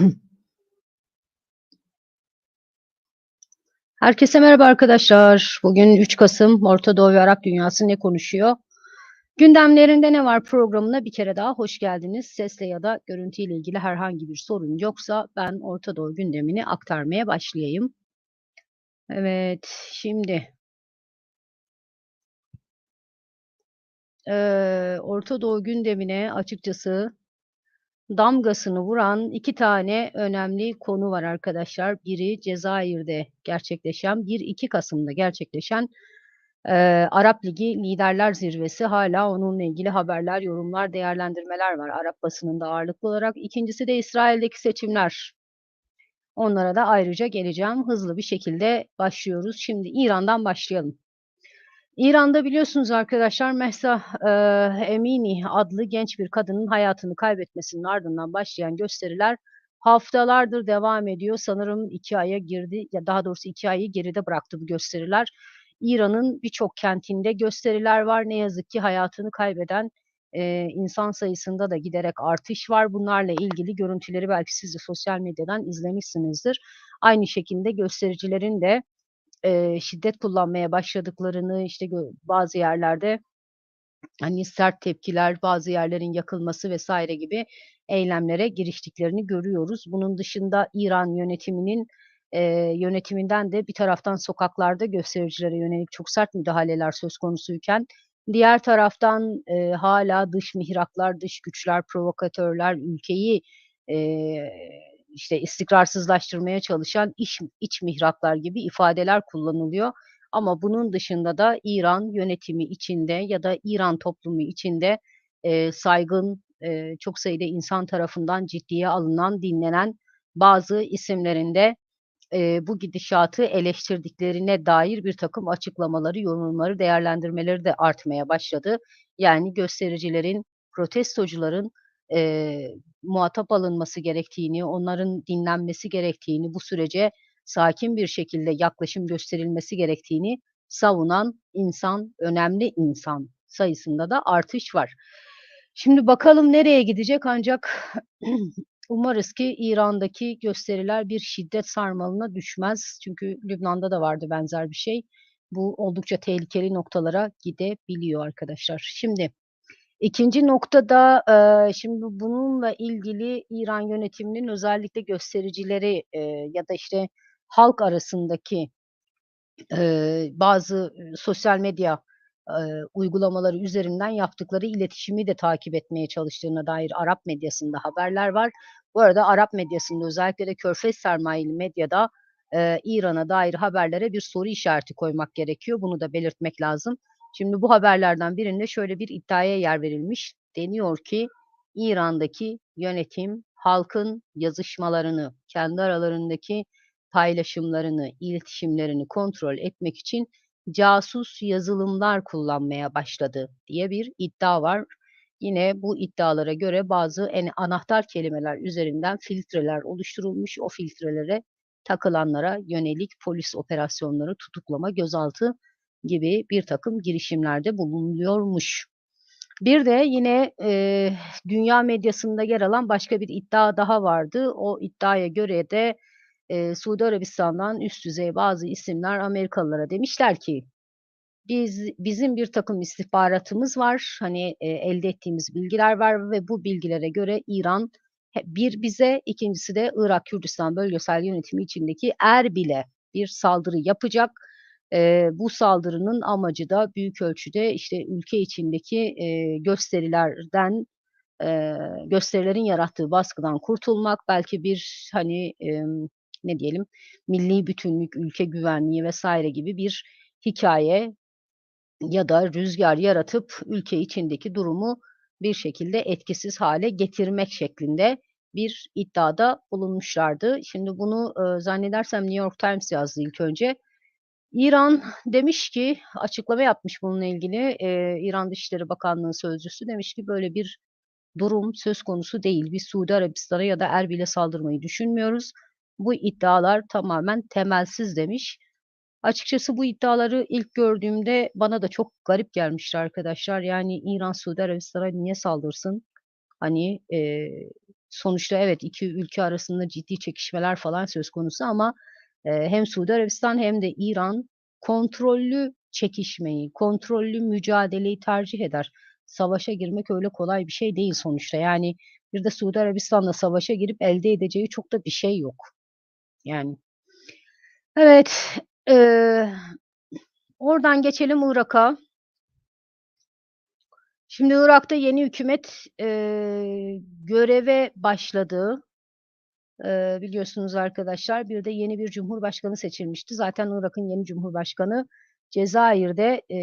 Herkese merhaba arkadaşlar. Bugün 3 Kasım Orta Doğu ve Arap Dünyası ne konuşuyor? Gündemlerinde ne var programına bir kere daha hoş geldiniz. Sesle ya da görüntüyle ilgili herhangi bir sorun yoksa ben Orta Doğu gündemini aktarmaya başlayayım. Evet, şimdi eee, Orta Doğu gündemine açıkçası damgasını vuran iki tane önemli konu var arkadaşlar. Biri Cezayir'de gerçekleşen, bir 2 Kasım'da gerçekleşen eee, Arap Ligi Liderler Zirvesi. Hala onunla ilgili haberler, yorumlar, değerlendirmeler var Arap basınında ağırlıklı olarak. İkincisi de İsrail'deki seçimler. Onlara da ayrıca geleceğim. Hızlı bir şekilde başlıyoruz. Şimdi İran'dan başlayalım. İran'da biliyorsunuz arkadaşlar Mehsa eee, Emini adlı genç bir kadının hayatını kaybetmesinin ardından başlayan gösteriler haftalardır devam ediyor. Sanırım iki aya girdi ya daha doğrusu iki ayı geride bıraktı bu gösteriler. İran'ın birçok kentinde gösteriler var. Ne yazık ki hayatını kaybeden eee, insan sayısında da giderek artış var. Bunlarla ilgili görüntüleri belki siz de sosyal medyadan izlemişsinizdir. Aynı şekilde göstericilerin de eee, şiddet kullanmaya başladıklarını, işte bazı yerlerde hani sert tepkiler, bazı yerlerin yakılması vesaire gibi eylemlere giriştiklerini görüyoruz. Bunun dışında İran yönetiminin eee, yönetiminden de bir taraftan sokaklarda göstericilere yönelik çok sert müdahaleler söz konusuyken diğer taraftan eee, hâlâ dış mihraklar, dış güçler, provokatörler, ülkeyi eee, işte istikrarsızlaştırmaya çalışan iş iç mihraklar gibi ifadeler kullanılıyor. Ama bunun dışında da İran yönetimi içinde ya da İran toplumu içinde eee, saygın, eee, çok sayıda insan tarafından ciddiye alınan, dinlenen bazı isimlerin de eee, bu gidişatı eleştirdiklerine dair birtakım açıklamaları, yorumları, değerlendirmeleri de artmaya başladı. Yani göstericilerin, protestocuların eee, muhatap alınması gerektiğini, onların dinlenmesi gerektiğini, bu sürece sakin bir şekilde yaklaşım gösterilmesi gerektiğini savunan insan, önemli insan sayısında da artış var. Şimdi bakalım nereye gidecek ancak umarız ki İran'daki gösteriler bir şiddet sarmalına düşmez. Çünkü Lübnan'da da vardı benzer bir şey. Bu oldukça tehlikeli noktalara gidebiliyor arkadaşlar. Şimdi ikinci noktada eee, şimdi bununla ilgili İran yönetiminin özellikle göstericileri eee, ya da işte halk arasındaki eee, bazı sosyal medya eee, uygulamaları üzerinden yaptıkları iletişimi de takip etmeye çalıştığına dair Arap medyasında haberler var. Bu arada Arap medyasında özellikle de Körfez sermayeli medyada eee, İran'a dair haberlere bir soru işareti koymak gerekiyor. Bunu da belirtmek lazım. Şimdi bu haberlerden birinde şöyle bir iddiaya yer verilmiş. Deniyor ki İran'daki yönetim halkın yazışmalarını, kendi aralarındaki paylaşımlarını, iletişimlerini kontrol etmek için casus yazılımlar kullanmaya başladı diye bir iddia var. Yine bu iddialara göre bazı en anahtar kelimeler üzerinden filtreler oluşturulmuş. O filtrelere takılanlara yönelik polis operasyonları, tutuklama, gözaltı gibi birtakım girişimlerde bulunuluyormuş. Bir de yine eee, dünya medyasında yer alan başka bir iddia daha vardı. O iddiaya göre de eee, Suudi Arabistan'dan üst düzey bazı isimler Amerikalılara demişler ki biz bizim birtakım istihbaratımız var. Hani, eee, elde ettiğimiz bilgiler var ve bu bilgilere göre İran bir bize, ikincisi de Irak Kürdistan Bölgesel Yönetimi içindeki Erbil'e bir saldırı yapacak. Eee, bu saldırının amacı da büyük ölçüde işte ülke içindeki eee, gösterilerden, eee, gösterilerin yarattığı baskıdan kurtulmak, belki bir hani, emm, ne diyelim, milli bütünlük, ülke güvenliği vs. gibi bir hikâye ya da rüzgâr yaratıp ülke içindeki durumu bir şekilde etkisiz hâle getirmek şeklinde bir iddiada bulunmuşlardı. Şimdi bunu, ııı, zannedersem New York Times yazdı ilk önce. İran demiş ki, açıklama yapmış bununla ilgili, eee, İran Dışişleri Bakanlığı sözcüsü demiş ki böyle bir durum söz konusu değil. Biz Suudi Arabistan'a ya da Erbil'e saldırmayı düşünmüyoruz. Bu iddialar tamamen temelsiz demiş. Açıkçası bu iddiaları ilk gördüğümde bana da çok garip gelmişti arkadaşlar. Yani İran Suudi Arabistan'a niye saldırsın? Hani, eee, sonuçta evet iki ülke arasında ciddi çekişmeler falan söz konusu ama e, hem Suudi Arabistan hem de İran kontrollü çekişmeyi, kontrollü mücadeleyi tercih eder. Savaşa girmek öyle kolay bir şey değil sonuçta. Yani bir de Suudi Arabistan'la savaşa girip elde edeceği çok da bir şey yok. Yani evet e, oradan geçelim Irak'a. Şimdi Irak'ta yeni hükümet e, göreve başladı. Biliyorsunuz arkadaşlar bir de yeni bir cumhurbaşkanı seçilmişti. Zaten Irak'ın yeni cumhurbaşkanı Cezayir'de e,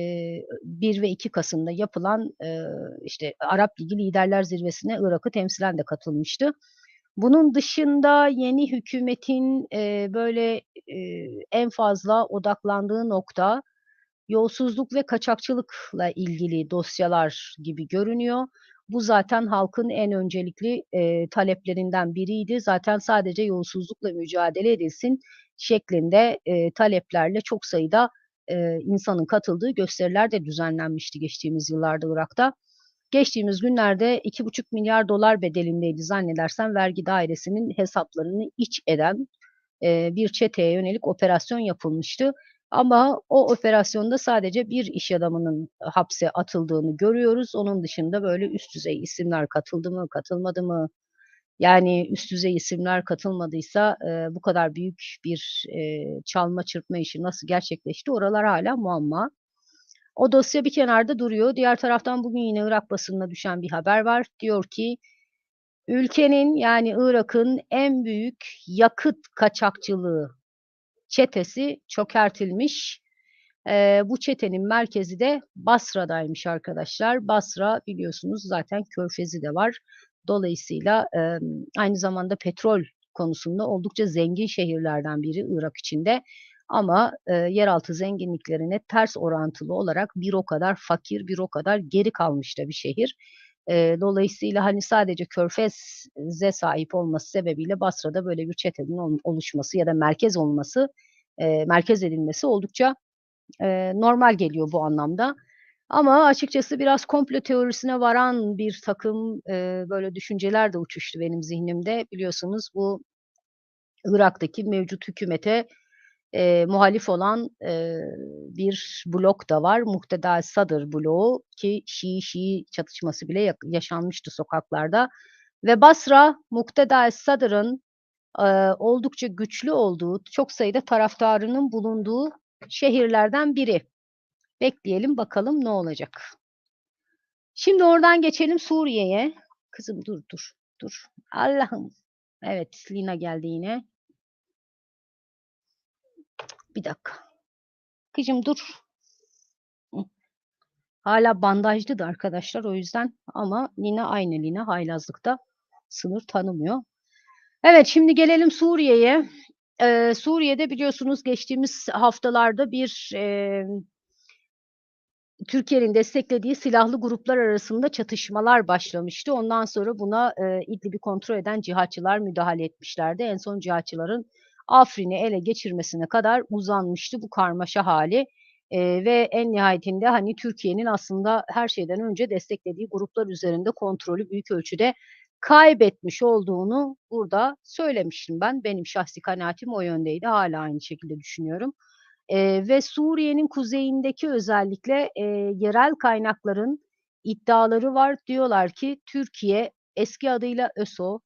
1 ve 2 Kasım'da yapılan işte Arap Ligi Liderler Zirvesi'ne Irak'ı temsilen de katılmıştı. Bunun dışında yeni hükümetin böyle en fazla odaklandığı nokta yolsuzluk ve kaçakçılıkla ilgili dosyalar gibi görünüyor. Bu zaten halkın en öncelikli e, taleplerinden biriydi. Zaten sadece yolsuzlukla mücadele edilsin şeklinde e, taleplerle çok sayıda e, insanın katıldığı gösteriler de düzenlenmişti geçtiğimiz yıllarda Irak'ta. Geçtiğimiz günlerde 2,5 milyar dolar bedelindeydi zannedersem vergi dairesinin hesaplarını iç eden e, bir çeteye yönelik operasyon yapılmıştı. Ama o operasyonda sadece bir iş adamının hapse atıldığını görüyoruz. Onun dışında böyle üst düzey isimler katıldı mı, katılmadı mı? Yani üst düzey isimler katılmadıysa e, bu kadar büyük bir e, çalma çırpma işi nasıl gerçekleşti? Oralar hala muamma. O dosya bir kenarda duruyor. Diğer taraftan bugün yine Irak basınına düşen bir haber var. Diyor ki ülkenin yani Irak'ın en büyük yakıt kaçakçılığı çetesi çökertilmiş. E, bu çetenin merkezi de Basra'daymış arkadaşlar. Basra biliyorsunuz zaten körfezi de var. Dolayısıyla e, aynı zamanda petrol konusunda oldukça zengin şehirlerden biri Irak içinde. Ama e, yeraltı zenginliklerine ters orantılı olarak bir o kadar fakir, bir o kadar geri kalmış da bir şehir. E, dolayısıyla hani sadece Körfez'e sahip olması sebebiyle Basra'da böyle bir çetenin oluşması ya da merkez olması, e, merkez edilmesi oldukça e, normal geliyor bu anlamda. Ama açıkçası biraz komplo teorisine varan bir takım e, böyle düşünceler de uçuştu benim zihnimde. Biliyorsunuz bu Irak'taki mevcut hükümete e, muhalif olan e, bir blok da var. Muhteda Sadır bloğu ki Şii-Şii çatışması bile yaşanmıştı sokaklarda. Ve Basra Muhteda Sadır'ın e, oldukça güçlü olduğu, çok sayıda taraftarının bulunduğu şehirlerden biri. Bekleyelim bakalım ne olacak. Şimdi oradan geçelim Suriye'ye. Kızım dur dur dur. Allah'ım. Evet Lina geldi yine. Bir dakika. Kızım dur. Hala bandajlı da arkadaşlar o yüzden ama Lina aynı Lina haylazlıkta sınır tanımıyor. Evet şimdi gelelim Suriye'ye. Ee, Suriye'de biliyorsunuz geçtiğimiz haftalarda bir e, Türkiye'nin desteklediği silahlı gruplar arasında çatışmalar başlamıştı. Ondan sonra buna e, İdlib'i kontrol eden cihatçılar müdahale etmişlerdi. En son cihatçıların Afrin'i ele geçirmesine kadar uzanmıştı bu karmaşa hali. E, ve en nihayetinde hani Türkiye'nin aslında her şeyden önce desteklediği gruplar üzerinde kontrolü büyük ölçüde kaybetmiş olduğunu burada söylemiştim ben. Benim şahsi kanaatim o yöndeydi. Hala aynı şekilde düşünüyorum. E, ve Suriye'nin kuzeyindeki özellikle e, yerel kaynakların iddiaları var. Diyorlar ki Türkiye eski adıyla ÖSO,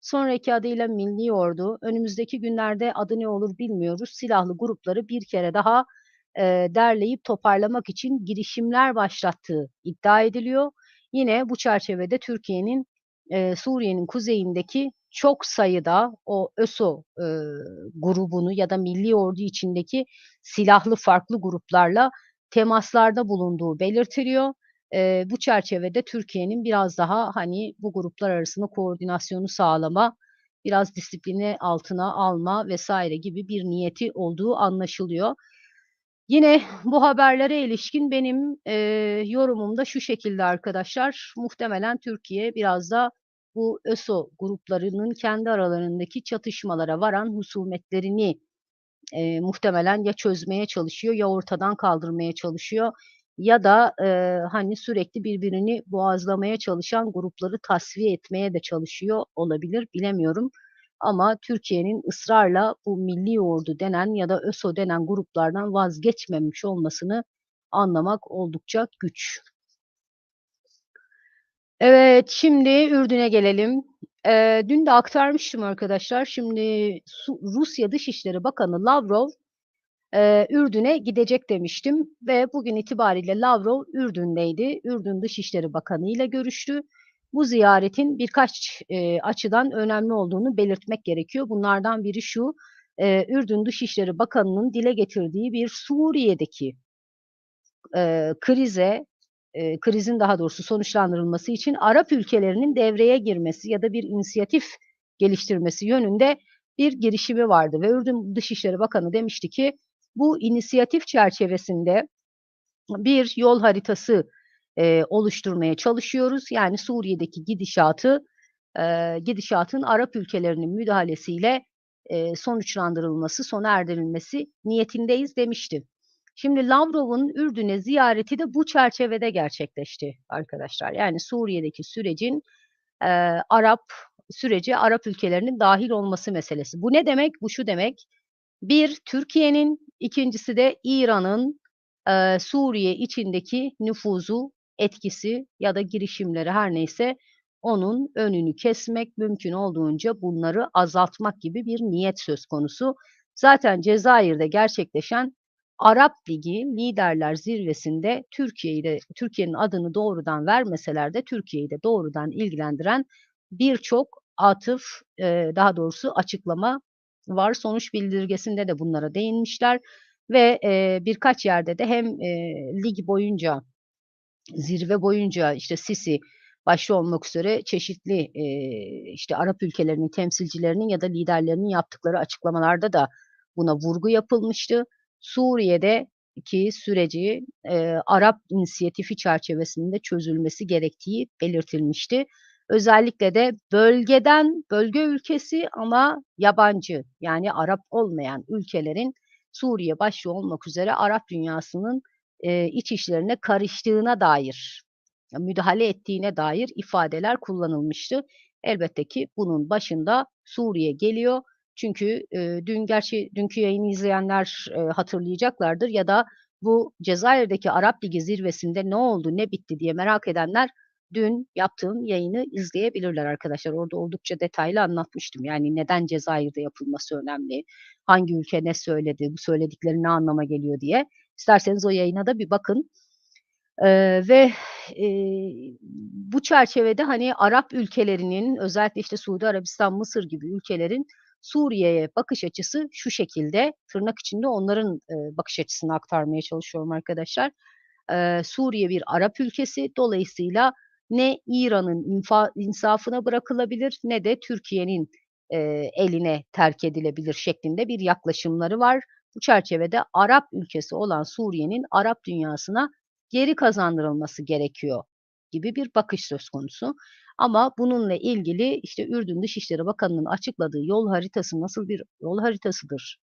sonraki adıyla Milli Ordu, önümüzdeki günlerde adı ne olur bilmiyoruz. Silahlı grupları bir kere daha e, derleyip toparlamak için girişimler başlattığı iddia ediliyor. Yine bu çerçevede Türkiye'nin e, Suriye'nin kuzeyindeki çok sayıda o ÖSO e, grubunu ya da milli ordu içindeki silahlı farklı gruplarla temaslarda bulunduğu belirtiliyor. E, bu çerçevede Türkiye'nin biraz daha hani bu gruplar arasında koordinasyonu sağlama, biraz disiplini altına alma vesaire gibi bir niyeti olduğu anlaşılıyor. Yine bu haberlere ilişkin benim e, yorumum da şu şekilde arkadaşlar. Muhtemelen Türkiye biraz da bu ÖSO gruplarının kendi aralarındaki çatışmalara varan husumetlerini e, muhtemelen ya çözmeye çalışıyor ya ortadan kaldırmaya çalışıyor ya da e, hani sürekli birbirini boğazlamaya çalışan grupları tasfiye etmeye de çalışıyor olabilir bilemiyorum. Ama Türkiye'nin ısrarla bu milli ordu denen ya da ÖSO denen gruplardan vazgeçmemiş olmasını anlamak oldukça güç. Evet, şimdi Ürdün'e gelelim. Eee, dün de aktarmıştım arkadaşlar. Şimdi Rusya Dışişleri Bakanı Lavrov eee, Ürdün'e gidecek demiştim ve bugün itibariyle Lavrov Ürdün'deydi. Ürdün Dışişleri Bakanı ile görüştü. Bu ziyaretin birkaç eee, açıdan önemli olduğunu belirtmek gerekiyor. Bunlardan biri şu, eee, Ürdün Dışişleri Bakanı'nın dile getirdiği bir Suriye'deki eee, krize, eee, krizin daha doğrusu sonuçlandırılması için Arap ülkelerinin devreye girmesi ya da bir inisiyatif geliştirmesi yönünde bir girişimi vardı ve Ürdün Dışişleri Bakanı demişti ki bu inisiyatif çerçevesinde bir yol haritası eee, oluşturmaya çalışıyoruz. Yani Suriye'deki gidişatı eee, gidişatın Arap ülkelerinin müdahalesiyle eee, sonuçlandırılması, sona erdirilmesi niyetindeyiz demişti. Şimdi Lavrov'un Ürdün'e ziyareti de bu çerçevede gerçekleşti arkadaşlar. Yani Suriye'deki sürecin eee, Arap sürece Arap ülkelerinin dahil olması meselesi. Bu ne demek? Bu şu demek. Bir, Türkiye'nin, ikincisi de İran'ın eee, Suriye içindeki nüfuzu, etkisi ya da girişimleri her neyse onun önünü kesmek, mümkün olduğunca bunları azaltmak gibi bir niyet söz konusu. Zaten Cezayir'de gerçekleşen Arap Ligi Liderler Zirvesi'nde Türkiye'yi de Türkiye'nin adını doğrudan vermeseler de Türkiye'yi de doğrudan ilgilendiren birçok atıf, daha doğrusu açıklama var. Sonuç bildirgesinde de bunlara değinmişler ve eee, birkaç yerde de hem eee, lig boyunca, zirve boyunca işte Sisi başta olmak üzere çeşitli eee, işte Arap ülkelerinin temsilcilerinin ya da liderlerinin yaptıkları açıklamalarda da buna vurgu yapılmıştı. Suriye'deki süreci eee, Arap inisiyatifi çerçevesinde çözülmesi gerektiği belirtilmişti. Özellikle de bölgeden, bölge ülkesi ama yabancı yani Arap olmayan ülkelerin Suriye başta olmak üzere Arap dünyasının eee, iç işlerine karıştığına dair, müdahale ettiğine dair ifadeler kullanılmıştı. Elbette ki bunun başında Suriye geliyor. Çünkü eee, dün gerçi dünkü yayını izleyenler eee, hatırlayacaklardır ya da bu Cezayir'deki Arap Ligi zirvesinde ne oldu, ne bitti diye merak edenler dün yaptığım yayını izleyebilirler arkadaşlar. Orada oldukça detaylı anlatmıştım. Yani neden Cezayir'de yapılması önemli, hangi ülke ne söyledi, bu söyledikleri ne anlama geliyor diye. İsterseniz o yayına da bir bakın. Eee, ve eee, bu çerçevede hani Arap ülkelerinin özellikle işte Suudi Arabistan, Mısır gibi ülkelerin Suriye'ye bakış açısı şu şekilde, tırnak içinde onların eee, bakış açısını aktarmaya çalışıyorum arkadaşlar. Eee, Suriye bir Arap ülkesi, dolayısıyla ne İran'ın insafına bırakılabilir ne de Türkiye'nin eee, eline terk edilebilir şeklinde bir yaklaşımları var. Bu çerçevede Arap ülkesi olan Suriye'nin Arap dünyasına geri kazandırılması gerekiyor gibi bir bakış söz konusu. Ama bununla ilgili işte Ürdün Dışişleri Bakanı'nın açıkladığı yol haritası nasıl bir yol haritasıdır?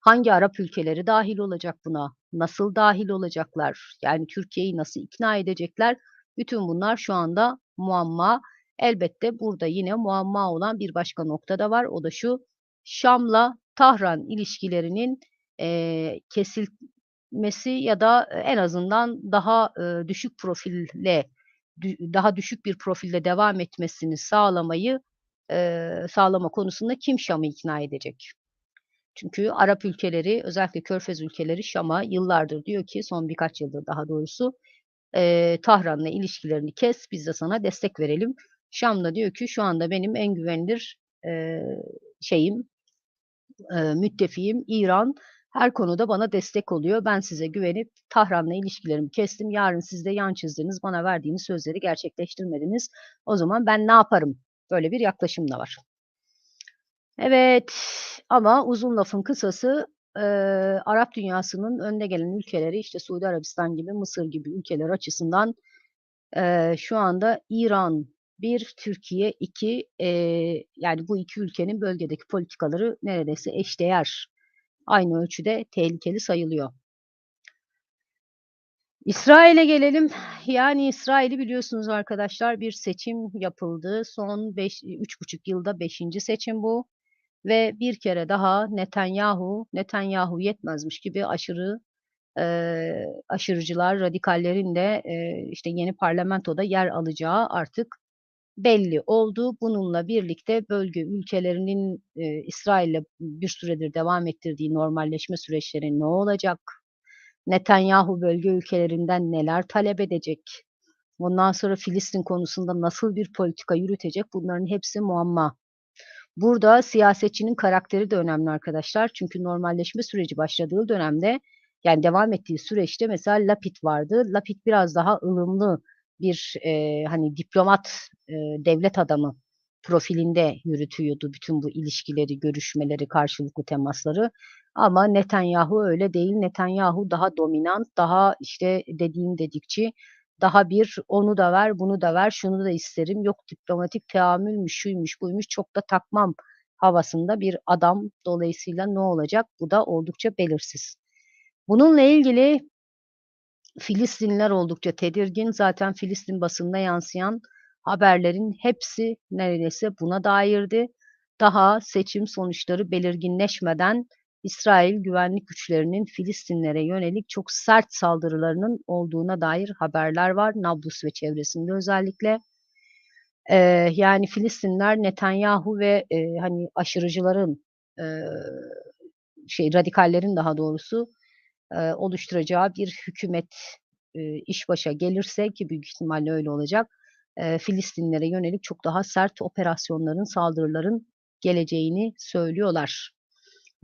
Hangi Arap ülkeleri dahil olacak buna? Nasıl dahil olacaklar? Yani Türkiye'yi nasıl ikna edecekler? Bütün bunlar şu anda muamma. Elbette burada yine muamma olan bir başka nokta da var. O da şu, Şam'la Tahran ilişkilerinin eee, kesilmesi ya da en azından daha eee, düşük profille daha düşük bir profilde devam etmesini sağlamayı eee, sağlama konusunda kim Şam'ı ikna edecek? Çünkü Arap ülkeleri, özellikle Körfez ülkeleri Şam'a yıllardır diyor ki, son birkaç yıldır daha doğrusu, eee, Tahran'la ilişkilerini kes, biz de sana destek verelim. Şam da diyor ki, şu anda benim en güvenilir eee, şeyim, eee, müttefiğim İran. Her konuda bana destek oluyor. Ben size güvenip Tahran'la ilişkilerimi kestim. Yarın siz de yan çizdiniz, bana verdiğiniz sözleri gerçekleştirmediniz. O zaman ben ne yaparım? Böyle bir yaklaşım da var. Evet ama uzun lafın kısası eee, Arap dünyasının önde gelen ülkeleri işte Suudi Arabistan gibi, Mısır gibi ülkeler açısından eee, şu anda İran 1, Türkiye 2 eee, yani bu iki ülkenin bölgedeki politikaları neredeyse eşdeğer, aynı ölçüde tehlikeli sayılıyor. İsrail'e gelelim. Yani İsrail'i biliyorsunuz arkadaşlar bir seçim yapıldı. Son beş, üç buçuk yılda beşinci seçim bu. Ve bir kere daha Netanyahu, Netanyahu yetmezmiş gibi aşırı eee, aşırıcılar, radikallerin de eee, işte yeni parlamentoda yer alacağı artık belli oldu. Bununla birlikte bölge ülkelerinin eee, İsrail'le bir süredir devam ettirdiği normalleşme süreçleri ne olacak? Netanyahu bölge ülkelerinden neler talep edecek? Ondan sonra Filistin konusunda nasıl bir politika yürütecek? Bunların hepsi muamma. Burada siyasetçinin karakteri de önemli arkadaşlar. Çünkü normalleşme süreci başladığı dönemde yani devam ettiği süreçte mesela Lapid vardı. Lapid biraz daha ılımlı bir e, hani diplomat, e, devlet adamı profilinde yürütüyordu bütün bu ilişkileri, görüşmeleri, karşılıklı temasları. Ama Netanyahu öyle değil. Netanyahu daha dominant, daha işte dediğim dedikçi, daha bir onu da ver, bunu da ver, şunu da isterim. Yok diplomatik teamülmüş, şuymuş, buymuş çok da takmam havasında bir adam. Dolayısıyla ne olacak? Bu da oldukça belirsiz. Bununla ilgili Filistinliler oldukça tedirgin. Zaten Filistin basınına yansıyan haberlerin hepsi neredeyse buna dairdi. Daha seçim sonuçları belirginleşmeden İsrail güvenlik güçlerinin Filistinlere yönelik çok sert saldırılarının olduğuna dair haberler var. Nablus ve çevresinde özellikle. Eee, yani Filistinler Netanyahu ve eee, hani aşırıcıların eee, şey radikallerin daha doğrusu eee, oluşturacağı bir hükümet eee, iş başa gelirse ki büyük ihtimalle öyle olacak. Eee, Filistinlere yönelik çok daha sert operasyonların, saldırıların geleceğini söylüyorlar.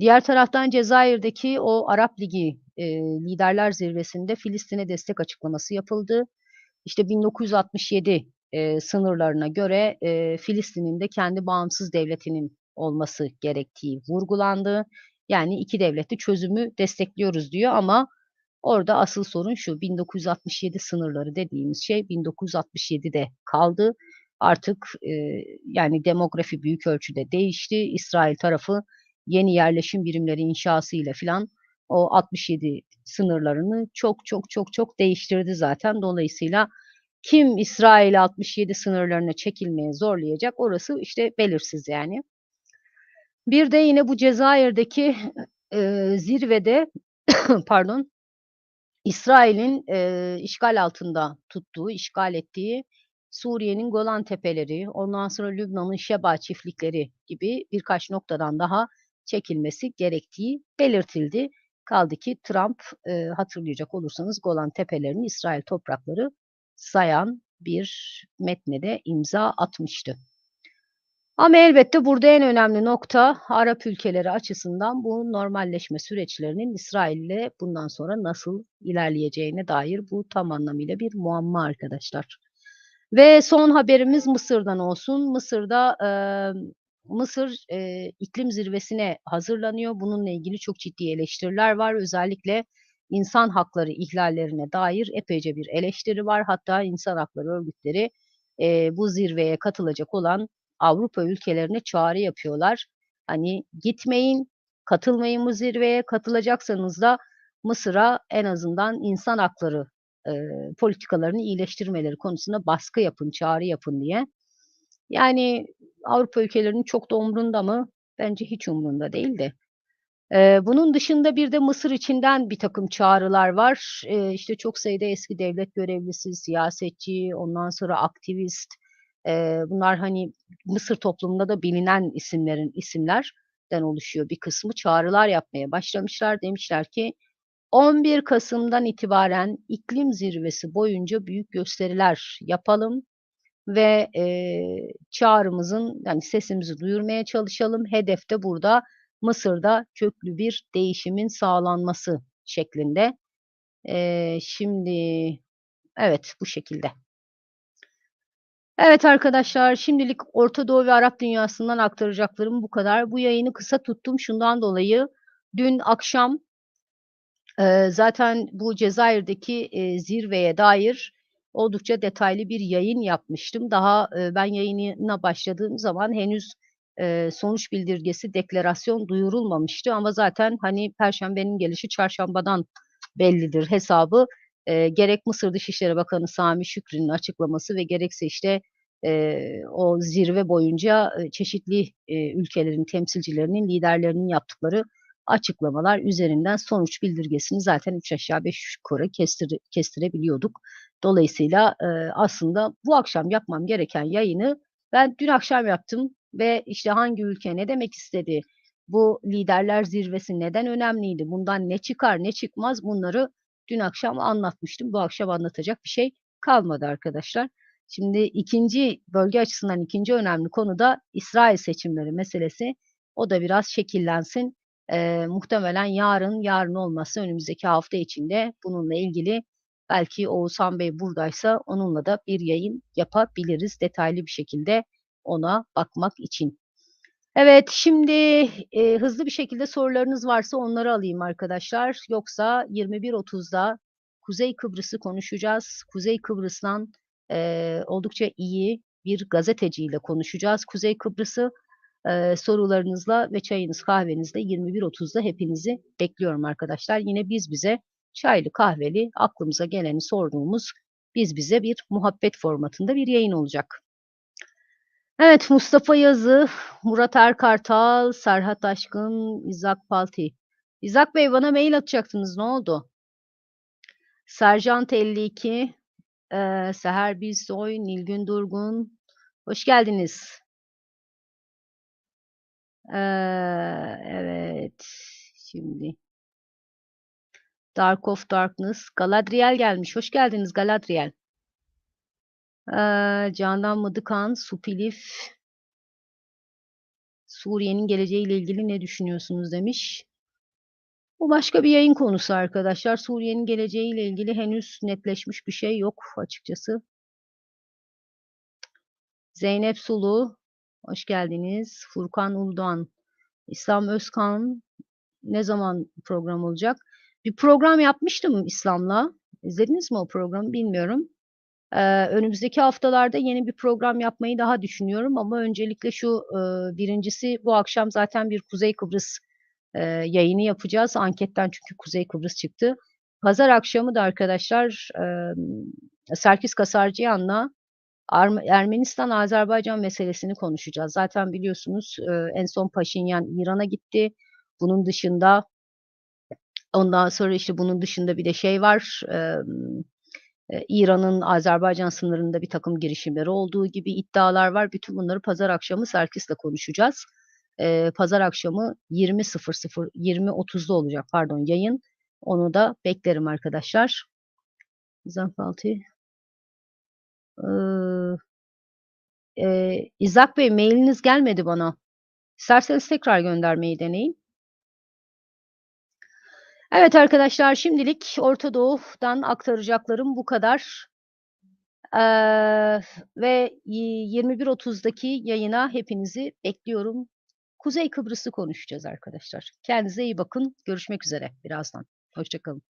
Diğer taraftan Cezayir'deki o Arap Ligi eee, Liderler Zirvesi'nde Filistin'e destek açıklaması yapıldı. İşte 1967 eee, sınırlarına göre eee, Filistin'in de kendi bağımsız devletinin olması gerektiği vurgulandı. Yani iki devletli çözümü destekliyoruz diyor ama orada asıl sorun şu 1967 sınırları dediğimiz şey 1967'de kaldı. Artık eee, yani demografi büyük ölçüde değişti. İsrail tarafı yeni yerleşim birimleri inşasıyla filan o 67 sınırlarını çok çok çok çok değiştirdi zaten. Dolayısıyla kim İsrail'i 67 sınırlarına çekilmeye zorlayacak orası işte belirsiz yani. Bir de yine bu Cezayir'deki eee, zirvede pardon İsrail'in eee, işgal altında tuttuğu, işgal ettiği Suriye'nin Golan Tepeleri, ondan sonra Lübnan'ın Şeba çiftlikleri gibi birkaç noktadan daha çekilmesi gerektiği belirtildi. Kaldı ki Trump eee, hatırlayacak olursanız Golan Tepelerini İsrail toprakları sayan bir metne de imza atmıştı. Ama elbette burada en önemli nokta Arap ülkeleri açısından bu normalleşme süreçlerinin İsrail ile bundan sonra nasıl ilerleyeceğine dair bu tam anlamıyla bir muamma arkadaşlar. Ve son haberimiz Mısır'dan olsun. Mısır'da e, Mısır e, iklim zirvesine hazırlanıyor. Bununla ilgili çok ciddi eleştiriler var. Özellikle insan hakları ihlallerine dair epeyce bir eleştiri var. Hatta insan hakları örgütleri e, bu zirveye katılacak olan Avrupa ülkelerine çağrı yapıyorlar. Hani gitmeyin, katılmayın bu zirveye, katılacaksanız da Mısır'a en azından insan hakları e, politikalarını iyileştirmeleri konusunda baskı yapın, çağrı yapın diye. Yani Avrupa ülkelerinin çok da umrunda mı? Bence hiç umrunda değil de. Eee, bunun dışında bir de Mısır içinden bir takım çağrılar var. Eee, işte çok sayıda eski devlet görevlisi, siyasetçi, ondan sonra aktivist, eee, bunlar hani Mısır toplumunda da bilinen isimlerin isimlerden oluşuyor bir kısmı. Çağrılar yapmaya başlamışlar. Demişler ki 11 Kasım'dan itibaren iklim zirvesi boyunca büyük gösteriler yapalım ve eee, çağrımızın yani sesimizi duyurmaya çalışalım. Hedef de burada Mısır'da köklü bir değişimin sağlanması şeklinde. Eee, şimdi evet bu şekilde. Evet arkadaşlar şimdilik Orta Doğu ve Arap dünyasından aktaracaklarım bu kadar. Bu yayını kısa tuttum şundan dolayı. Dün akşam eee, zaten bu Cezayir'deki eee, zirveye dair oldukça detaylı bir yayın yapmıştım. Daha eee, ben yayına başladığım zaman henüz eee, sonuç bildirgesi, deklarasyon duyurulmamıştı ama zaten hani Perşembenin gelişi çarşambadan bellidir hesabı Eee, gerek Mısır Dışişleri Bakanı Sami Şükrü'nün açıklaması ve gerekse, işte, eee, o zirve boyunca, eee, çeşitli, eee, ülkelerin temsilcilerinin, liderlerinin yaptıkları açıklamalar üzerinden sonuç bildirgesini zaten üç aşağı beş yukarı kestire kestirebiliyorduk. Dolayısıyla, eee, aslında bu akşam yapmam gereken yayını ben dün akşam yaptım ve, işte, hangi ülke ne demek istedi, bu liderler zirvesi neden önemliydi, bundan ne çıkar ne çıkmaz bunları dün akşam anlatmıştım. Bu akşam anlatacak bir şey kalmadı arkadaşlar. Şimdi 2'nci bölge açısından 2'nci önemli konu da İsrail seçimleri meselesi. O da biraz şekillensin. Eee, muhtemelen yarın, yarın olmazsa önümüzdeki hafta içinde bununla ilgili belki Oğuzhan Bey buradaysa onunla da bir yayın yapabiliriz detaylı bir şekilde ona bakmak için. Evet, şimdi, eee, hızlı bir şekilde sorularınız varsa onları alayım arkadaşlar. Yoksa 21.30'da Kuzey Kıbrıs'ı konuşacağız. Kuzey Kıbrıs'tan, eee, oldukça iyi bir gazeteciyle konuşacağız Kuzey Kıbrıs'ı. Eee, sorularınızla ve çayınız kahvenizle 21.30'da hepinizi bekliyorum arkadaşlar. Yine biz bize çaylı kahveli aklımıza geleni sorduğumuz biz bize bir muhabbet formatında bir yayın olacak. Evet, Mustafa Yazı, Murat Erkartal, Serhat Aşkın, İshak Palti. İshak Bey bana mail atacaktınız, ne oldu? Serjant 52, eee, Seher Bilsoy, Nilgün Durgun, hoş geldiniz. Eee, evet, şimdi. Dark of Darkness, Galadriel gelmiş. Hoş geldiniz Galadriel. Eee, Candan Mıdıkan, Supilif. Suriye'nin geleceğiyle ilgili ne düşünüyorsunuz demiş. Bu başka bir yayın konusu arkadaşlar. Suriye'nin geleceğiyle ilgili henüz netleşmiş bir şey yok açıkçası. Zeynep Sulu, hoş geldiniz. Furkan Uldoğan, İslam Özkan, ne zaman program olacak? Bir program yapmıştım İslam'la. İzlediniz mi o programı bilmiyorum. Eee, önümüzdeki haftalarda yeni bir program yapmayı daha düşünüyorum ama öncelikle şu, eee, 1'incisi bu akşam zaten bir Kuzey Kıbrıs, eee, yayını yapacağız. Anketten çünkü Kuzey Kıbrıs çıktı. Pazar akşamı da arkadaşlar, emm, Serkis Kasarcıyan'la Ermenistan-Azerbaycan meselesini konuşacağız. Zaten biliyorsunuz, eee, en son Paşinyan İran'a gitti. Bunun dışında ondan sonra, işte, bunun dışında bir de şey var, eee, İran'ın Azerbaycan sınırında birtakım girişimleri olduğu gibi iddialar var. Bütün bunları pazar akşamı Serkis'le konuşacağız. Eee, pazar akşamı 20.00 20.30'da olacak pardon yayın. Onu da beklerim arkadaşlar. İshak Eee, İshak Bey mailiniz gelmedi bana. İsterseniz tekrar göndermeyi deneyin. Evet arkadaşlar, şimdilik Orta Doğu'dan aktaracaklarım bu kadar. Eee, ve y 21.30'daki yayına hepinizi bekliyorum. Kuzey Kıbrıs'ı konuşacağız arkadaşlar. Kendinize iyi bakın. Görüşmek üzere birazdan. Hoşça kalın.